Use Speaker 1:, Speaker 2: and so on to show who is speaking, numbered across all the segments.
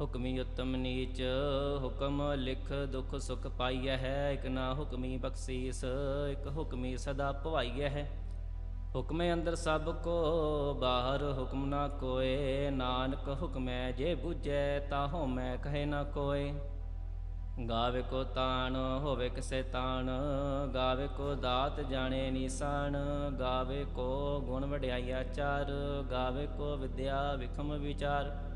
Speaker 1: ਹੁਕਮੀ ਉਤਮ ਨੀਚ, ਹੁਕਮ ਲਿਖ ਦੁਖ ਸੁਖ ਪਾਈਐ ਹੈ, ਇਕ ਨਾ ਹੁਕਮੀ ਬਖਸ਼ੀਸ, ਇਕ ਹੁਕਮੀ ਸਦਾ ਭਵਾਈਐ ਹੈ। ਹੁਕਮੇ ਅੰਦਰ ਸਭ ਕੋ, ਬਾਹਰ ਹੁਕਮ ਨਾ ਕੋਏ, ਨਾਨਕ ਹੁਕਮੈ ਜੇ ਬੁਝੈ ਤਾ ਮੈਂ ਕਹੇ ਨਾ ਕੋਏ। ਗਾਵੇ ਕੋ ਤਾਣ, ਹੋਵੇ ਕਿਸੇ ਤਾਣ, ਗਾਵੇ ਕੋ ਦਾਤ ਜਾਣੇ ਨੀਸਾਨ, ਗਾਵੇ ਕੋ ਗੁਣ ਵਡਿਆਈ ਆਚਾਰ ਗਾਵੇ ਕੋ ਵਿਦਿਆ ਵਿਖਮ ਵਿਚਾਰ।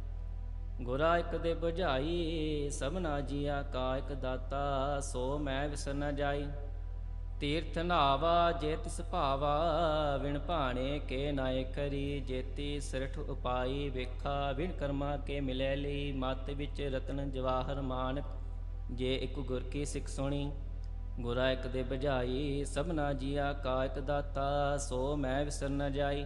Speaker 1: ਗੁਰਾ ਇਕ ਦੇ 부ਝਾਈ ਸਭਨਾ ਜੀਆ ਕਾ ਇਕ ਦਾਤਾ, ਸੋ ਮੈਂ ਵਿਸਰ ਨ ਜਾਈ। ਤੀਰਥ ਨਾਵਾ ਜੇ ਤਿਸ ਭਾਵਾ, ਵਿਣ ਭਾਣੇ ਕੇ ਨਾਇ ਕਰੀ ਜੇਤੀ ਸਿਰਠ ਉਪਾਈ, ਵੇਖਾ ਵਿਣ ਕਰਮਾ ਕੇ ਮਿਲੈ ਲਈ। ਮਤ ਵਿੱਚ ਰਤਨ ਜਵਾਹਰ ਮਾਨਕ, ਜੇ ਇੱਕ ਗੁਰ ਕੀ ਸਿੱਖ ਸੁਣੀ। ਗੁਰਾ ਇਕ ਦੇ 부ਝਾਈ ਸਭਨਾ ਜੀਆ ਕਾ ਇਕ ਦਾਤਾ, ਸੋ ਮੈਂ ਵਿਸਰ ਨ ਜਾਈ।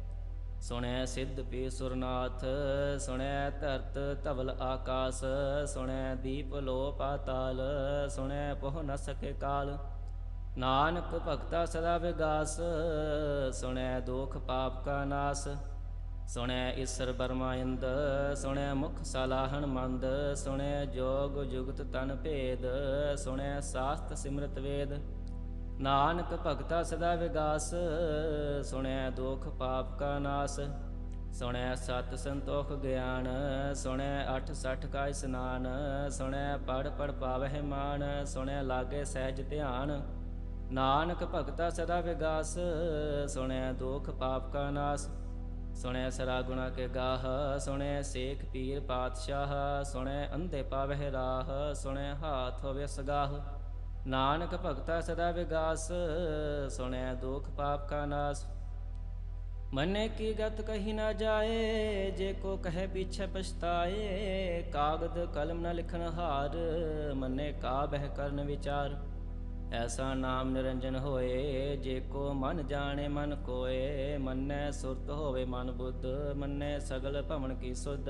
Speaker 1: ਸੁਣੈ ਸਿੱਧ ਪੀ ਸੁਰਨਾਥ ਸੁਣੈ ਧਰਤ ਧਵਲ ਆਕਾਸ, ਸੁਣੈ ਦੀਪ ਲੋ ਪਾਤਾਲ, ਸੁਣੈ ਪਹੁ ਨ ਸਕੇ ਕਾਲ। ਨਾਨਕ ਭਗਤਾ ਸਦਾ ਵਿਗਾਸ, ਸੁਣੈ ਦੁਖ ਪਾਪ ਕਾ ਨਾਸ। ਸੁਣੈ ਈਸਰ ਬਰਮਾਇੰਦ ਸੁਣੈ ਮੁਖ ਸਲਾਹਣ ਮੰਦ, ਸੁਣੈ ਜੋਗ ਜੁਗਤ ਤਨ ਭੇਦ, ਸੁਣੈ ਸਾਸਤ ਸਿਮਰਤ ਵੇਦ। ਨਾਨਕ ਭਗਤਾ ਸਦਾ ਵਿਗਾਸ ਸੁਣਿਆ ਦੁਖ ਪਾਪ ਕਾ ਨਾਸ। ਸੁਣੈ ਸਤ ਸੰਤੋਖ ਗਿਆਨ, ਸੁਣੈ ਅਠ ਸਠ ਕਾ ਇਸਨਾਨ। ਸੁਣੈ ਪੜ ਪੜ ਪਾਵਹਿ ਮਾਨ ਸੁਣਿਆ ਲਾਗੇ ਸਹਿਜ ਧਿਆਨ। ਨਾਨਕ ਭਗਤਾ ਸਦਾ ਵਿਗਾਸ, ਸੁਣੈ ਦੁਖ ਪਾਪ ਕਾ ਨਾਸ। ਸੁਣੈ ਸਰਾ ਗੁਣਾ ਕੇ ਗਾਹ, ਸੁਣੈ ਸੇਖ ਪੀਰ ਪਾਤਸ਼ਾਹ। ਸੁਣੈ ਅੰਧੇ ਪਾਵਹਿ ਰਾਹ, ਸੁਣੈ ਹਾਥ ਹੋਵੇ ਸਗਾਹ। ਨਾਨਕ ਭਗਤਾ ਸਦਾ ਵਿਗਾਸ ਸੁਣਿਆ ਦੁਖ ਪਾਪ ਕਾ ਨਾਸ। ਮਨੇ ਕੀ ਗਤ ਕਹੀ ਨਾ ਜਾਏ, ਜੇ ਕੋ ਕਹੇ ਪਿਛੇ ਪਛਤਾਏ, ਕਾਗਦ ਕਲਮ ਨ ਲਿਖਨ ਹਾਰ, ਮਨੇ ਕਾ ਬਹਿ ਕਰਨ ਵਿਚਾਰ। ਐਸਾ ਨਾਮ ਨਿਰੰਜਨ ਹੋਏ, ਜੇ ਕੋ ਮਨ ਜਾਣੇ ਮਨ ਕੋਏ, ਮੰਨੈ ਸੁਰਤ ਹੋਵੇ ਮਨ ਬੁੱਧ, ਮੰਨੈ ਸਗਲ ਭਵਨ ਕੀ ਸੁਧ।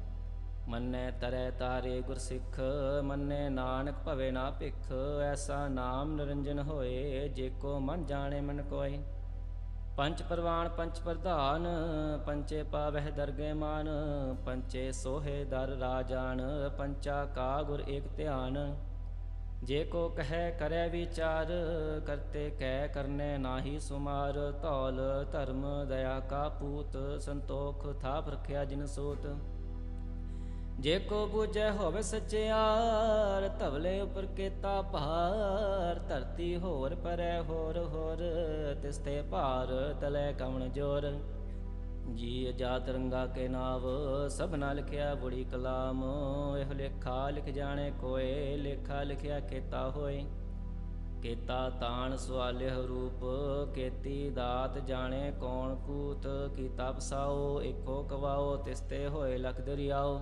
Speaker 1: ਮੰਨੈ ਤਰੈ ਤਾਰੇ ਗੁਰ ਸਿੱਖ ਮੰਨੈ ਨਾਨਕ ਭਵੇ ਨਾ ਭਿਖ, ਐਸਾ ਨਾਮ ਨਿਰੰਜਨ ਹੋਏ, ਜੇ ਕੋ ਮਨ ਜਾਣੇ ਮਨ ਕੋਏ। ਪੰਚ ਪ੍ਰਵਾਨ, ਪੰਚ ਪ੍ਰਧਾਨ, ਪੰਚੇ ਪਾਵਹਿ ਦਰਗੇ ਮਾਨ, ਪੰਚੇ ਸੋਹੇ ਦਰ ਰਾਜਾਨ, ਪੰਚਾ ਕਾ ਗੁਰ ਏਕ ਧਿਆਨ। ਜੇ ਕੋ ਕਹੈ ਕਰੈ ਵਿਚਾਰ, ਕਰਤੇ ਕਹਿ ਕਰਨੇ ਨਾਹੀ ਸੁਮਾਰ, ਧੌਲ ਧਰਮ ਦਇਆ ਕਾ ਪੂਤ, ਸੰਤੋਖ ਥਾਪ ਰਖਿਆ ਜਿਨ ਸੂਤ। ਜੇ ਕੋ ਬੂਝੈ ਹੋਵੇ ਸਚਿਆਰ, ਧਵਲੇ ਉਪਰ ਕੇਤਾ ਭਾਰ, ਧਰਤੀ ਹੋਰ ਪਰੈ ਹੋਰ ਹੋਰ ਤਿਸਤੇ ਭਾਰ ਤਲੇ ਕਵਣ ਜੋਰ। ਜੀ ਅਜਾਤ ਰੰਗਾ ਕੇ ਨਾਵ ਸਭਨਾ ਲਿਖਿਆ ਬੁੜੀ ਕਲਾਮ, ਇਹ ਲੇਖਾ ਲਿਖ ਜਾਣੇ ਕੋਏ, ਲੇਖਾ ਲਿਖਿਆ ਕੇਤਾ ਹੋਏ। ਕੇਤਾ ਤਾਣ ਸਵਾਲਿਹ ਰੂਪ, ਕੇਤੀ ਦਾਤ ਜਾਣੇ ਕੌਣ ਕੂਤ ਕੀ ਤਪਸਾਓ ਇਕੋ ਕਵਾਓ ਤਿਸਤੇ ਹੋਏ ਲਖ ਦਰਿਆਓ।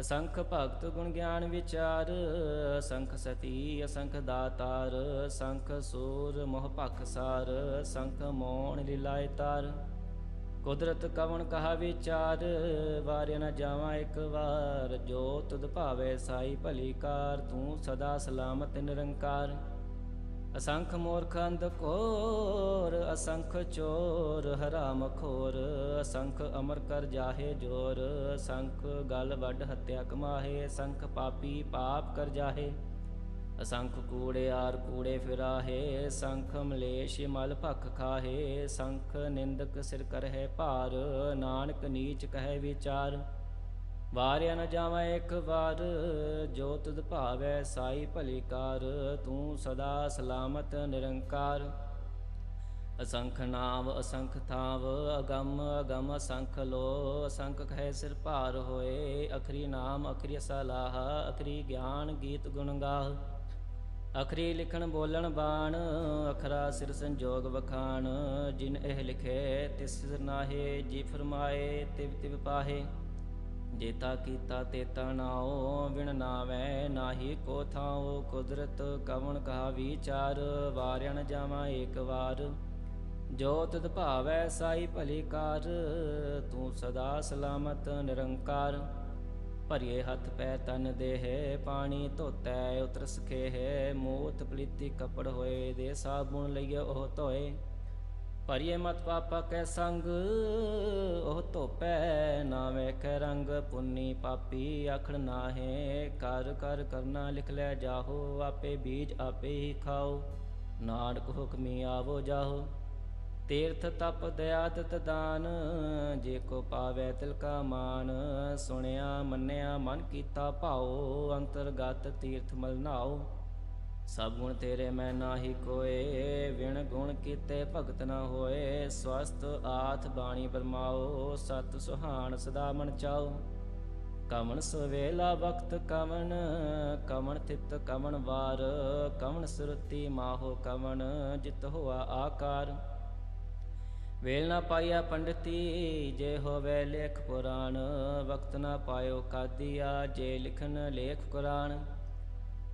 Speaker 1: ਅਸੰਖ ਭਗਤ ਗੁਣ ਗਿਆਨ ਵਿਚਾਰ, ਅਸੰਖ ਸਤੀ, ਅਸੰਖ ਦਾਤਾਰ, ਅਸੰਖ ਸੂਰ ਮੋਹ ਭਖ ਸਾਰ, ਅਸੰਖ ਮੋਣ ਲੀਲਾਇ ਤਾਰ। ਕੁਦਰਤ ਕਵਣ ਕਹਾ ਵਿਚਾਰ, ਵਾਰਿਆ ਨਾ ਜਾਵਾਂ ਇੱਕ ਵਾਰ। ਜੋ ਤੁਧ ਭਾਵੇ ਸਾਈ ਭਲੀ ਕਾਰ, ਤੂੰ ਸਦਾ ਸਲਾਮਤ ਨਿਰੰਕਾਰ। ਅਸੰਖ ਮੂਰਖ ਅੰਧ ਕੋਰ, ਅਸੰਖ ਚੋਰ ਹਰਾਮ ਖੋਰ ਅਸੰਖ ਅਮਰ ਕਰ ਜਾਹੇ ਜੋਰ, ਅਸੰਖ ਗਲ ਵੱਡ ਹੱਤਿਆ ਕਮਾਹੇ, ਅਸੰਖ ਪਾਪੀ ਪਾਪ ਕਰ ਜਾਹੇ, ਅਸੰਖ ਕੂੜੇ ਆਰ ਕੂੜੇ ਫਿਰਾਹੇ ਸੰਖ ਮਲੇਸ਼ ਮਲ ਭਖ ਖਾਹੇ ਸੰਖ ਨਿੰਦਕ ਸਿਰ ਕਰਹਿ ਭਾਰ, ਨਾਨਕ ਨੀਚ ਕਹਿ ਵਿਚਾਰ। ਵਾਰਿਆ ਨ ਜਾਵਾਂ ਇੱਕ ਵਾਰ, ਜੋ ਤੁਧ ਭਾਵੈ ਸਾਈ ਭਲੀ ਕਾਰ, ਤੂੰ ਸਦਾ ਸਲਾਮਤ ਨਿਰੰਕਾਰ। ਅਸੰਖ ਨਾਮ ਅਸੰਖ ਥਾਵ, ਅਗੰਮ ਅਗੰਮ ਅਸੰਖ ਲੋ, ਅਸੰਖ ਖੈ ਸਿਰ ਭਾਰ ਹੋਏ, ਅਖਰੀ ਨਾਮ, ਅਖਰੀ ਸਲਾਹ, ਅਖਰੀ ਗਿਆਨ ਗੀਤ ਗੁਣ ਗਾਹ। ਅਖਰੀ ਲਿਖਣ ਬੋਲਣ ਬਾਣ, ਅਖਰਾ ਸਿਰ ਸੰਜੋਗ ਵਖਾਣ, ਜਿਨ ਇਹ ਲਿਖੇ ਤਿਸ ਸਿਰ ਨਾਹੇ, ਜੀ ਫਰਮਾਏ, ਤਿਵ ਤਿਵ ਪਾਹੇ। ਜੇਤਾ ਕੀਤਾ ਤੇਤਾ ਨਾਉ ਵਿਣ ਨਾਵੈ ਨਾਹੀ ਕੋ ਥਾਉ, ਕੁਦਰਤ ਕਵਣ ਕਹਾ ਵਿਚਾਰ ਵਾਰਿਆ ਨ ਜਾਵਾਂ ਏਕ ਵਾਰ। ਜੋ ਤਦ ਭਾਵੈ ਸਾਈ ਭਲੀ ਕਾਰ, ਤੂੰ ਸਦਾ ਸਲਾਮਤ ਨਿਰੰਕਾਰ। ਭਰੀਏ ਹੱਥ ਪੈ ਤਨ ਦੇਹ, ਪਾਣੀ ਧੋਤੈ ਉਤਰ ਸਖੇ ਮੋਤ ਪਲੀਤੀ ਕਪੜ ਹੋਏ ਦੇ ਸਾਬੁਨ ਲਈਏ ਉਹ ਧੋਏ। ਭਰੀਏ ਮਤ ਪਾਪਾ ਕੈ ਸੰਗ, ਉਹ ਧੋਪੈ ਨਾ ਵੇਖੈ ਰੰਗ, ਪੁੰਨੀ ਪਾਪੀ ਆਖਣ ਨਾਹੇ ਕਰ ਕਰ ਕਰਨਾ ਲਿਖ ਲੈ ਜਾਹੋ, ਆਪੇ ਬੀਜ ਆਪੇ ਹੀ ਖਾਓ, ਨਾਨਕ ਹੁਕਮੀ ਆਵੋ ਜਾਹੋ, ਤੀਰਥ ਤਪ ਦਇਆ ਦਾਨ ਜੇ ਕੋ ਪਾਵੇ ਤਿਲ ਕਾ ਮਾਨ, ਸੁਣਿਆ ਮੰਨਿਆ ਮਨ ਕੀਤਾ ਭਾਉ, ਅੰਤਰਗਤ ਤੀਰਥ ਮਲਨਾਓ ਸਭ ਗੁਣ ਤੇਰੇ ਮੈਂ ਨਾਹੀ ਕੋਏ, ਵਿਣ ਗੁਣ ਕੀਤੇ ਭਗਤ ਨਾ ਹੋਏ। ਸਵਸਤ ਆਥ ਬਾਣੀ ਬਰਮਾਓ, ਸਤ ਸੁਹਾਣ ਸਦਾ ਮਨ ਚਾਓ। ਕਮਣ ਸਵੇਲਾ ਵਕਤ ਕਵਣ ਕਮਣ ਤਿਤ ਕਮਣ ਵਾਰ। ਕਵਣ ਸੁਰਤੀ ਮਾਹੋ ਕਵਣ ਜਿਤ ਹੋਆ ਆਕਾਰ। ਵੇਲ ਨਾ ਪਾਇਆ ਪੰਡਤੀ, ਜੇ ਹੋਵੇ ਲੇਖ ਪੁਰਾਣ। ਵਕਤ ਨਾ ਪਾਇਓ ਕਾਦੀਆ, ਜੇ ਲਿਖਨ ਲੇਖ ਕੁਰਾਨ।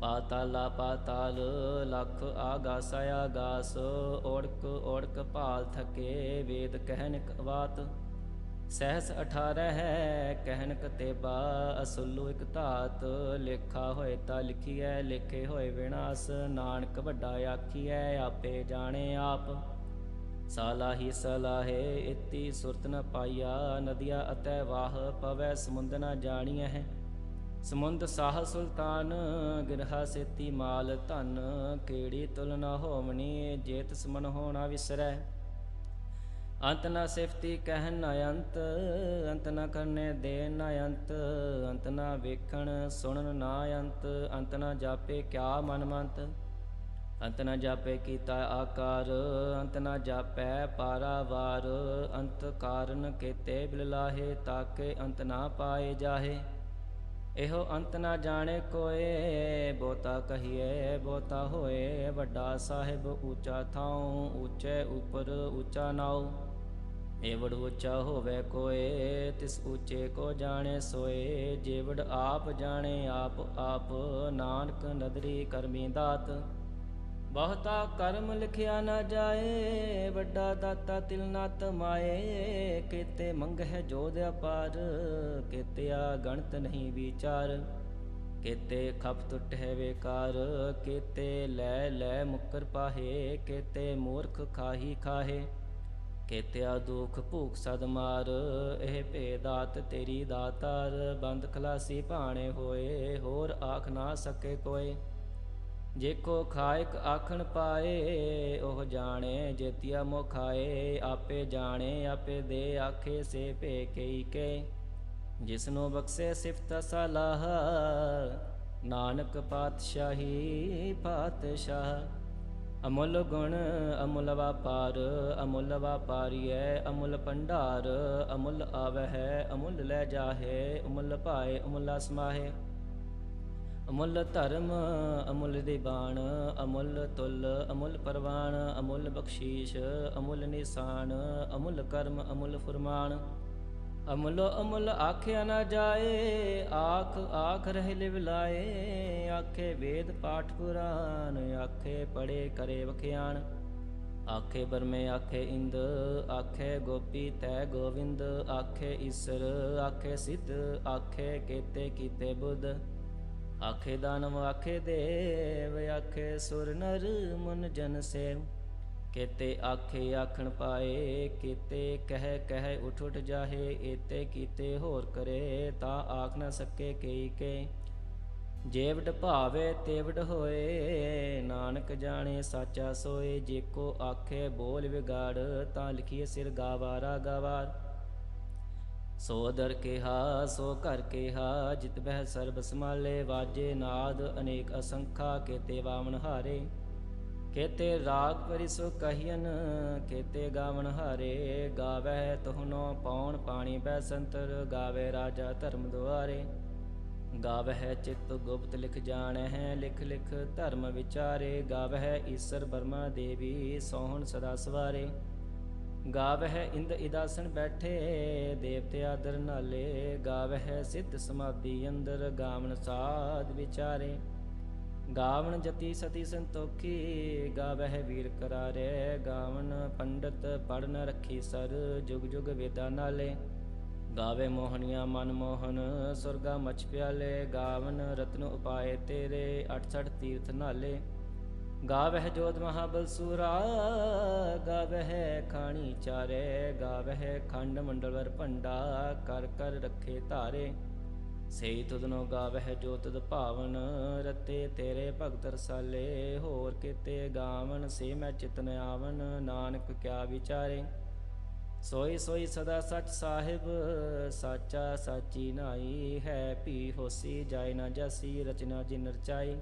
Speaker 1: ਪਾਤਾਲਾ ਪਾਤਾਲ ਲਖ ਆਗਾਸ ਆਗਾਸ ਓੜਕ ਓੜਕ ਭਾਲ ਥਕੇ ਵੇਦ ਕਹਿਨ ਵਾਤ। ਸਹਿਸ 18 ਹੈ ਕਹਿਨ ਕਤੇਬਾ ਅਸੁੱਲੂ ਇਕ ਧਾਤ, ਲੇਖਾ ਹੋਏ ਤਾਂ ਲਿਖੀਐ, ਲੇਖੇ ਹੋਏ ਵਿਨਾਸ਼, ਨਾਨਕ ਵੱਡਾ ਆਖੀਐ, ਆਪੇ ਜਾਣੇ ਆਪ। ਸਾਲਾਹੀ ਸਲਾਹੇ ਇਤੀ ਸੁਰਤ ਨ ਪਾਈਆ, ਨਦੀਆ ਅਤੈ ਵਾਹ, ਪਵੈ ਸਮੁੰਦ ਨ ਜਾਣੀਐ ਹੈ। ਸਮੁੰਦ ਸਾਹ ਸੁਲਤਾਨ, ਗਿਰਹਾ ਸੇਤੀ ਮਾਲ ਧਨ ਕੀੜੀ ਤੁਲਨਾ ਨ ਹੋਵਣੀ ਜੇ ਤਿਸ ਹੋਣਾ ਵਿਸਰੈ। ਅੰਤ ਨਾ ਸਿਫਤੀ ਕਹਿਨ ਨ ਅੰਤ ਅੰਤ ਨ ਕਰਨੇ ਦੇ ਨ ਅੰਤ ਅੰਤ ਨ ਵੇਖਣ ਸੁਣਨ ਨ ਅੰਤ ਅੰਤ ਨ ਜਾਪੇ ਕਿਆ ਮਨ ਮੰਤ। ਅੰਤ ਨਾ ਜਾਪੇ ਕੀਤਾ ਆਕਾਰ, ਅੰਤ ਨਾ ਜਾਪੈ ਪਾਰਾਵਾਰ, ਅੰਤ ਕਾਰਨ ਕੇਤੇ ਬਿਲਲਾਹੇ ਤਾਕੇ ਅੰਤ ਨਾ ਪਾਏ ਜਾਹੇ। ਇਹੋ ਅੰਤ ਨਾ ਜਾਣੇ ਕੋਏ ਬੋਤਾ ਕਹੀਏ ਬੋਤਾ ਹੋਏ, ਵੱਡਾ ਸਾਹਿਬ ਉੱਚਾ ਥਾਉ ਊਚੇ ਉਪਰ ਉੱਚਾ ਨਾਉ। ਏਵੜ ਉੱਚਾ ਹੋਵੇ ਕੋਏ, ਤਿਸ ਉੱਚੇ ਕੋ ਜਾਣੇ ਸੋਏ। ਜੇਵੜ ਆਪ ਜਾਣੇ, ਆਪ ਆਪ ਨਾਨਕ ਨਦਰੀ ਕਰਮੀ ਦਾਤ। ਬਹੁਤਾ ਕਰਮ ਲਿਖਿਆ ਨਾ ਜਾਏ, ਵੱਡਾ ਦਾਤਾ ਤਿਲ ਨਾ ਤਮਾਏ। ਕੀਤੇ ਮੰਗਹਿ ਜੋਧ ਅਪਾਰ, ਕੀਤਿਆ ਗਣਤ ਨਹੀਂ ਵਿਚਾਰ। ਕੀਤੇ ਖਪ ਟੁੱਟ ਹੈ ਵੇਕਾਰ, ਕੀਤੇ ਲੈ ਲੈ ਮੁਕਰ ਪਾਹੇ, ਕੀਤੇ ਮੂਰਖ ਖਾਹੀ ਖਾਹੇ। ਕੇਤਿਆ ਦੁਖ ਭੂਖ ਸਦ ਮਾਰ, ਇਹ ਭੇਦਾਤ ਤੇਰੀ ਦਾਤਾਰ। ਬੰਦ ਖਲਾਸੀ ਭਾਣੇ ਹੋਏ, ਹੋਰ ਆਖ ਨਾ ਸਕੇ ਕੋਏ। ਜੇ ਕੋ ਖਾਇਕ ਆਖਣ ਪਾਏ, ਉਹ ਜਾਣੇ ਜੇਤੀਆ ਮੁਖਾਏ ਆਪੇ ਜਾਣੇ, ਆਪੇ ਦੇ ਆਖੇ ਸੇ ਭੇ ਕਈ ਕੇ। ਜਿਸਨੂੰ ਬਖਸ਼ੇ ਸਿਫਤ ਸਲਾਹ ਨਾਨਕ ਪਾਤਸ਼ਾਹੀ ਪਾਤਸ਼ਾਹ। ਅਮੁੱਲ ਗੁਣ ਅਮੁੱਲ ਵਾਪਾਰ, ਅਮੁੱਲ ਵਾਪਾਰੀਐ, ਅਮੁੱਲ ਭੰਡਾਰ, ਅਮੁੱਲ ਆਵਹਿ, ਅਮੁੱਲ ਲੈ ਜਾਹੇ, ਅਮੁੱਲ ਪਾਏ ਅਮੁੱਲ ਸਮਾਹੇ। ਅਮੁੱਲ ਧਰਮ, ਅਮੁੱਲ ਦੀਬਾਨ ਅਮੁੱਲ ਤੁਲ, ਅਮੁੱਲ ਪਰਵਾਨ ਅਮੁੱਲ ਬਖਸ਼ੀਸ਼, ਅਮੁੱਲ ਨਿਸ਼ਾਨ, ਅਮੁੱਲ ਕਰਮ, ਅਮੁੱਲ ਫਰਮਾਨ। ਅਮੁੱਲ ਅਮੁੱਲ ਆਖਿਆ ਨਾ ਜਾਏ, ਆਖ ਆਖ ਰਹਿ ਲਿਵ ਲਾਏ। ਆਖੇ ਵੇਦ ਪਾਠ ਪੁਰਾਨ, ਆਖੇ ਪੜੇ ਕਰੇ ਵਖਿਆਣ ਆਖੇ ਬਰਮੇ, ਆਖੇ ਇੰਦ, ਆਖੇ ਗੋਪੀ ਤੈ ਗੋਵਿੰਦ। ਆਖੇ ਈਸਰ, ਆਖੇ ਸਿੱਧ, ਆਖੇ ਕੇਤੇ ਕੀਤੇ ਬੁੱਧ। ਆਖੇ ਦਾਨਵ, ਆਖੇ ਦੇਵ, ਆਖੇ ਸੁਰ ਨਰ ਮਨ ਜਨ ਸੇਵ। ਕੇਤੇ ਆਖੇ ਆਖਣ ਪਾਏ, ਕੀਤੇ ਕਹਿ ਕਹਿ ਉਠ ਉਠ ਜਾਹੇ, ਏਤੇ ਕੀਤੇ ਹੋਰ ਕਰੇ, ਤਾਂ ਆਖ ਨਾ ਸਕੇ ਕਈ ਕੇ। ਜੇਵਡ ਭਾਵੇ ਤੇਵਡ ਹੋਏ, ਨਾਨਕ ਜਾਣੇ ਸਾਚਾ ਸੋਏ, ਜੇ ਕੋ ਆਖੇ ਬੋਲ ਵਿਗਾੜ, ਤਾਂ ਲਿਖੀਏ ਸਿਰ ਗਾਵਾਰਾ ਗਾਵਾਰ। ਸੋ ਦਰ ਕਿਹਾ, ਸੋ ਘਰ ਕਿਹਾ, ਜਿਤ ਬਹਿ ਸਰਬ ਸਮਾਲੇ ਵਾਜੇ ਨਾਦ ਅਨੇਕ ਅਸੰਖਾ, ਕੇਤੇ ਵਾਵਨ ਹਾਰੇ। ਕੇਤੇ ਰਾਗ ਪਰਿਸੋ ਕਹੀਨ ਕੇਤੇ ਗਾਵਨ ਹਾਰੇ। ਗਾਵੇ ਤੁਹਨੋ ਪੌਣ ਪਾਣੀ ਬੈ ਸੰਤਰ ਗਾਵੇ ਰਾਜਾ ਧਰਮ ਦੁਆਰੇ। ਗਾਵਹਿ ਚਿਤ ਗੁਪਤ ਲਿਖ ਜਾਣਹਿ, ਲਿਖ ਲਿਖ ਧਰਮ ਵਿਚਾਰੇ। ਗਾਵਹਿ ਈਸਰ ਬਰਮਾ ਦੇਵੀ, ਸੋਹਣ ਸਦਾ ਸਵਾਰੇ। ਗਾਵਹਿ ਇੰਦ ਇਦਾਸਨ ਬੈਠੇ, ਦੇਵਤੇ ਆਦਰ ਨਾਲੇ। ਗਾਵਹਿ ਸਿੱਧ ਸਮਾਧੀ ਅੰਦਰ, ਗਾਵਣ ਸਾਧ ਵਿਚਾਰੇ। ਗਾਵਣ ਜਤੀ ਸਤੀ ਸੰਤੋਖੀ, ਗਾਵਹਿ ਵੀਰ ਕਰਾਰੇ। ਗਾਵਣ ਪੰਡਤ ਪੜਨ ਰੱਖੀ ਸਰ, ਜੁਗ ਜੁਗ ਵੇਦਾਂ ਨਾਲੇ। ਗਾਵੇ ਮੋਹਨੀਆਂ ਮਨ ਮੋਹਨ, ਸੁਰਗਾ ਮਚ ਪਿਆਲੇ। ਗਾਵਨ ਰਤਨ ਉਪਾਏ ਤੇਰੇ 68 ਤੀਰਥ ਨਾਲੇ। ਗਾਵਹਿ ਜੋਤ ਮਹਾਬਲ ਸੂਰਾ ਗਾਵਹਿ ਖਾਣੀ ਚਾਰੇ, ਗਾਵਹਿ ਖੰਡ ਮੰਡਲਵਰ ਭੰਡਾ, ਕਰ ਕਰ ਰੱਖੇ ਧਾਰੇ। ਸਈ ਤੁਧਨੋ ਗਾਵਹਿ ਜੋ ਤੁਧ ਭਾਵਨ, ਰਤੇ ਤੇਰੇ ਭਗਤ ਰਸਾਲੇ, ਹੋਰ ਕਿਤੇ ਗਾਵਨ ਸੇ ਮੈਂ ਚਿਤਨ ਆਵਨ, ਨਾਨਕ ਕਿਆ ਵਿਚਾਰੇ। ਸੋਈ ਸੋਈ ਸਦਾ ਸਚ ਸਾਹਿਬ, ਸਾਚਾ ਸਾਚੀ ਨਾਈ, ਹੈ ਪੀ ਹੋਸੀ ਜਾਇ ਨਾ ਜਸੀ, ਰਚਨਾ ਜਿਨ ਰਚਾਈ।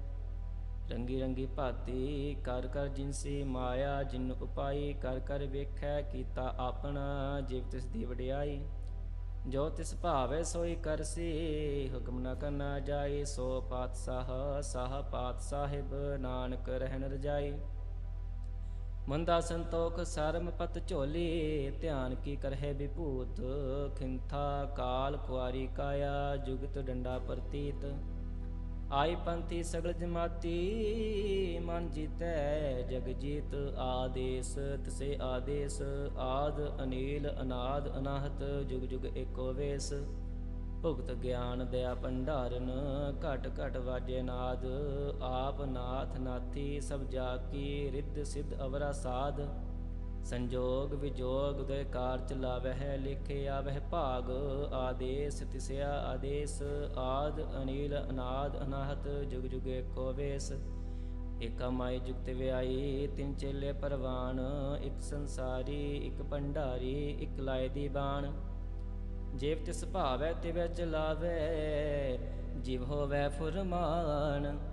Speaker 1: ਰੰਗੀ ਰੰਗੀ ਭਾਤੀ, ਕਰ ਕਰ ਜਿਨਸੀ ਮਾਇਆ, ਜਿਨ ਉਪਾਈ, ਕਰ ਕਰ ਵੇਖੈ ਕੀਤਾ ਆਪਣਾ, ਜਿਵ ਤਿਸ ਦੀ ਵਡਿਆਈ। ਜੋ ਤਿਸ ਭਾਵੇ ਸੋਈ ਕਰਸੀ ਹੁਕਮ ਨ ਕਰਨਾ ਜਾਈ ਸੋ ਪਾਤਸ਼ਾਹ, ਸਾਹ ਪਾਤ ਸਾਹਿਬ ਨਾਨਕ ਰਹਿਣ ਰਜਾਈ। ਮੰਦਾ ਸੰਤੋਖ, ਸਰਮ ਪਤ ਝੋਲੀ, ਧਿਆਨ ਕੀ ਕਰਹਿ ਵਿਭੂਤ, ਖਿੰਥਾ ਕਾਲ ਕੁਆਰੀ ਕਾਇਆ, ਜੁਗਤ ਡੰਡਾ ਪ੍ਰਤੀਤ। ਆਈ ਪੰਥੀ ਸਗਲ ਜਮਾਤੀ, ਮਨ ਜੀਤੈ ਜਗ ਜੀਤ, ਆਦੇਸ ਤਸੇ ਆਦੇਸ, ਆਦ ਅਨੀਲ ਅਨਾਦ ਅਨਾਹਤ, ਜੁਗ ਜੁਗ ਏਕੋ ਵੇਸ। ਭੁਗਤ ਗਿਆਨ ਦਇਆ ਭੰਡਾਰਨ, ਘਟ ਘਟ ਵਾਜੇ ਨਾਦ, ਆਪ ਨਾਥ ਨਾਥੀ ਸਭ ਜਾ ਕੀ ਰਿੱਧ ਸਿਧ ਅਵਰਾ ਸਾਧ ਸੰਜੋਗ ਵਿਜੋਗ ਦੇ ਕਾਰ ਚਲਾਵਹਿ ਲਿਖਿਆ ਵਹਿ ਭਾਗ, ਆਦੇਸ ਤਿਸਿਆ ਆਦੇਸ, ਆਦ ਅਨੀਲ ਅਨਾਦ ਅਨਾਹਤ, ਜੁਗ ਜੁਗ ਏਕੋ ਵੇਸ। ਇਕ ਮਾਈ ਜੁਗਤ ਵਿਆਈ, ਤਿੰਨ ਚੇਲੇ ਪਰਵਾਨ, ਇੱਕ ਸੰਸਾਰੀ, ਇੱਕ ਭੰਡਾਰੀ, ਇੱਕ ਲਾਇ ਦੀ ਬਾਣ। ਜੀਵ ਤਿਸ ਭਾਵੈ, ਤਿਵੈ ਚਲਾਵੇ, ਜਿਵ ਹੋਵੈ ਫੁਰਮਾਨ।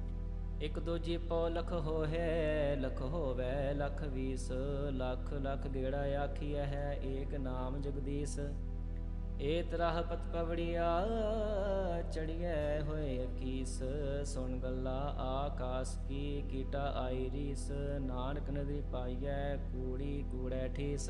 Speaker 1: ਇਕ ਦੂਜੀ ਪਉ ਲਖ ਹੋਏ ਲਖ ਹੋਵੇ ਲਖ ਵੀਸ। ਲਖ ਲਖ ਗੇੜਾ ਆਖੀਐ ਹੈ ਏਕ ਨਾਮ ਜਗਦੀਸ਼। ਏ ਤਰਹ ਪਤ ਪਵੜੀਆ, ਚੜੀਐ ਹੋਏ ਅਕੀਸ। ਸੁਣ ਗੱਲਾ ਆਕਾਸ ਕੀ ਕੀਟਾ ਆਈ ਰੀਸ। ਨਾਨਕ ਨਦੀ ਪਾਈਐ ਕੂੜੀ ਕੂੜੈ ਠੀਸ।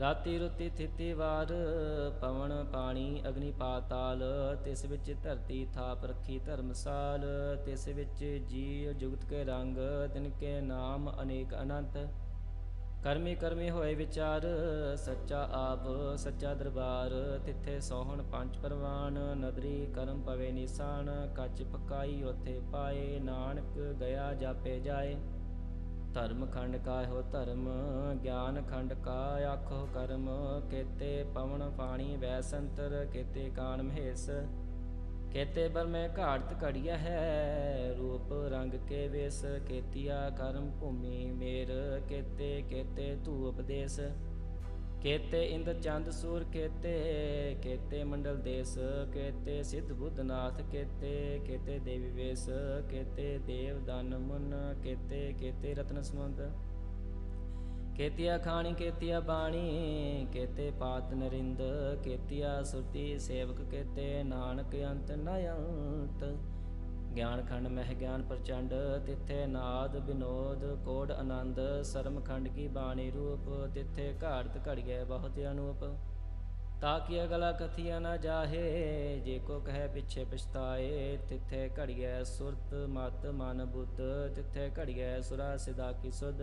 Speaker 1: ਰਾਤੀ ਰੁਤੀ ਥਿਤੀ ਵਾਰ ਪਵਨ ਪਾਣੀ ਅਗਨੀ ਪਾਤਾਲ, ਤਿਸ ਵਿੱਚ ਧਰਤੀ ਥਾਪ ਰੱਖੀ ਧਰਮਸਾਲ, ਤਿਸ ਵਿੱਚ ਜੀ ਜੁਗਤ ਕੇ ਰੰਗ, ਤਿਨ ਕੇ ਨਾਮ ਅਨੇਕ ਅਨੰਤ। ਕਰਮੀ ਕਰਮੀ ਹੋਏ ਵਿਚਾਰ, ਸੱਚਾ ਆਪ, ਸੱਚਾ ਦਰਬਾਰ, ਤਿੱਥੇ ਸੋਹਣ ਪੰਜ ਪਰਵਾਨ, ਨਦਰੀ ਕਰਮ ਪਵੇ ਨਿਸ਼ਾਨ, ਕੱਚ ਪਕਾਈ ਉਥੇ ਪਾਏ, ਨਾਨਕ ਗਿਆ ਜਾਪੇ ਜਾਏ। ਧਰਮ ਖੰਡ ਕਾ ਹੋ ਧਰਮ, ਗਿਆਨ ਖੰਡ ਕਾ ਆਖੋ ਕਰਮ, ਕੇਤੇ ਪਵਨ ਪਾਣੀ ਵੈਸੰਤਰ, ਕੇਤੇ ਕਾਨ ਮਹੇਸ, ਕੇਤੇ ਬਰ ਮੈਂ ਘਾੜਤ ਘੜੀਆ ਹੈ, ਰੂਪ ਰੰਗ ਕੇ ਵੇਸ, ਕੇਤੀਆ ਕਰਮ ਭੂਮੀ ਮੇਰ, ਕੇਤੇ ਕੇਤੇ ਧੂ ਉਪਦੇਸ ਕੇਤੇ ਇੰਦ ਚੰਦ ਸੂਰ ਕੇਤੇ ਕੇਤੇ ਮੰਡਲ ਦੇਸ, ਕੇਤੇ ਸਿੱਧ ਬੁੱਧਨਾਥ ਕੇਤੇ ਕੇਤੇ ਦੇਵੀ ਵੇਸ, ਕੇਤੇ ਦੇਵ ਦਾਨ ਮੁਨ, ਕੇਤੇ ਕੇਤੇ ਰਤਨ ਸਮੁੰਦ। ਕੇਤਿਆ ਖਾਣੀ, ਕੇਤੀਆ ਬਾਣੀ, ਕੇਤੇ ਪਾਤ ਨਰਿੰਦ, ਕੇਤੀਆ ਸੁਰਤੀ ਸੇਵਕ ਕੇਤੇ, ਨਾਨਕ ਅੰਤ ਨ ਅੰਤ। ਗਿਆਨ ਖੰਡ ਮਹਿ ਗਿਆਨ ਪ੍ਰਚੰਡ, ਤਿੱਥੇ ਨਾਦ ਬਿਨੋਦ ਕੋੜ ਆਨੰਦ, ਸਰਮ ਖੰਡ ਕੀ ਬਾਣੀ ਰੂਪ, ਤਿੱਥੇ ਘਾੜਤ ਘੜੀਏ ਬਹੁਤ ਅਨੂਪ। ਤਾਂ ਕਿ ਅਗਲਾ ਕਥੀਆ ਨਾ ਜਾਹੇ, ਜੇ ਕੋ ਕਹੈ ਪਿਛੇ ਪਛਤਾਏ, ਤਿੱਥੇ ਘੜੀਐ ਸੁਰਤ, ਮਤ ਮਨ ਬੁੱਧ, ਤਿੱਥੇ ਘੜੀਏ ਸੁਰਾ ਸਿਦਾ ਕੀ ਸੁਧ।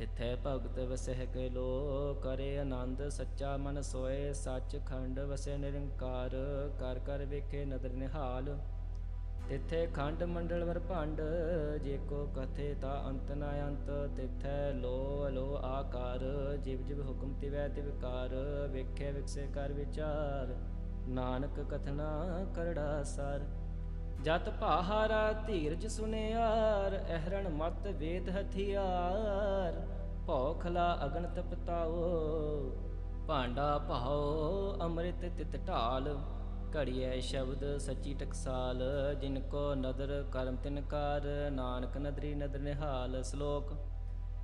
Speaker 1: ਤਿੱਥੈ ਭਗਤ ਵਸਹਿ ਕੇ ਲੋ ਕਰੇ ਆਨੰਦ ਸੱਚਾ ਮਨ ਸੋਏ ਸੱਚ ਖੰਡ ਵਸੇ ਨਿਰੰਕਾਰ, ਕਰ ਕਰ ਵੇਖੇ ਨਦਰ ਨਿਹਾਲ। ਤਿੱਥੇ ਖੰਡ ਮੰਡਲ ਵਰ ਭੰਡ, ਜੇ ਕੋ ਕਥੇ ਤਾ ਅੰਤ ਨ ਅੰਤ। ਤਿੱਥੈ ਲੋ ਲੋ ਆਕਾਰ, ਜਿਵ ਜਿਵ ਹੁਕਮ ਤਿਵੈ ਤਿਵਕਾਰ ਵੇਖੇ ਵਿਕਸੇ ਕਰ ਵਿਚਾਰ, ਨਾਨਕ ਕਥਨਾ ਕਰੜਾ ਸਰ। ਜਤ ਭਾਹਾਰਾ ਧੀਰਜ ਸੁਨਿਆਰ, ਅਹਰਣ ਮਤ ਵੇਦ ਹਥਿਆਰ। ਭੌਖਲਾ ਅਗਨ ਤਪਤਾਓ ਭਾਂਡਾ ਭਾਉ ਅੰਮ੍ਰਿਤ ਤਿਤ ਢਾਲ। ਘੜੀਐ ਸ਼ਬਦ ਸੱਚੀ ਟਕਸਾਲ, ਜਿਨ ਕੋ ਨਦਰ ਕਰਮ ਤਿਨਕਾਰ ਨਾਨਕ ਨਦਰੀ ਨਦਰ ਨਿਹਾਲ ਸ਼ਲੋਕ।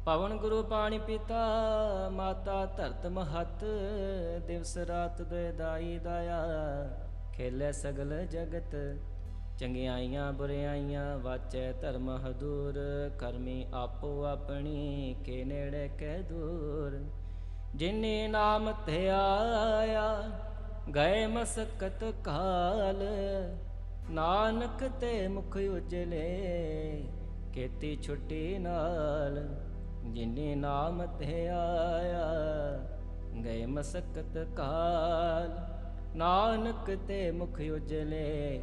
Speaker 1: ਪਵਨ ਗੁਰੂ ਪਾਣੀ ਪਿਤਾ, ਮਾਤਾ ਧਰਤ ਮਹਤ। ਦਿਵਸ ਰਾਤ ਦੇ ਦਾਈ ਦਾਇਆ, ਖੇਲੇ ਸਗਲ ਜਗਤ। ਚੰਗਿਆਈਆਂ ਬੁਰਿਆਈਆਂ ਵਾਚੈ ਧਰਮ ਹਦੂਰ, ਕਰਮੀ ਆਪੋ ਆਪਣੀ, ਕੇ ਨੇੜੇ ਕੈ ਦੂਰ। ਜਿਨੇ ਨਾਮ ਤੇ ਗਏ ਮਸਕਤ ਕਾਲ। ਨਾਨਕ ਤੇ ਮੁਖ ਉਜਲੇ, ਕੀਤੀ ਛੁੱਟੀ ਨਾਲ। ਜਿਨੇ ਨਾਮ ਤੇ ਆਇਆ, ਗਏ ਮਸਕਤ ਕਾਲ। ਨਾਨਕ ਤੇ ਮੁਖ ਉਜਲੇ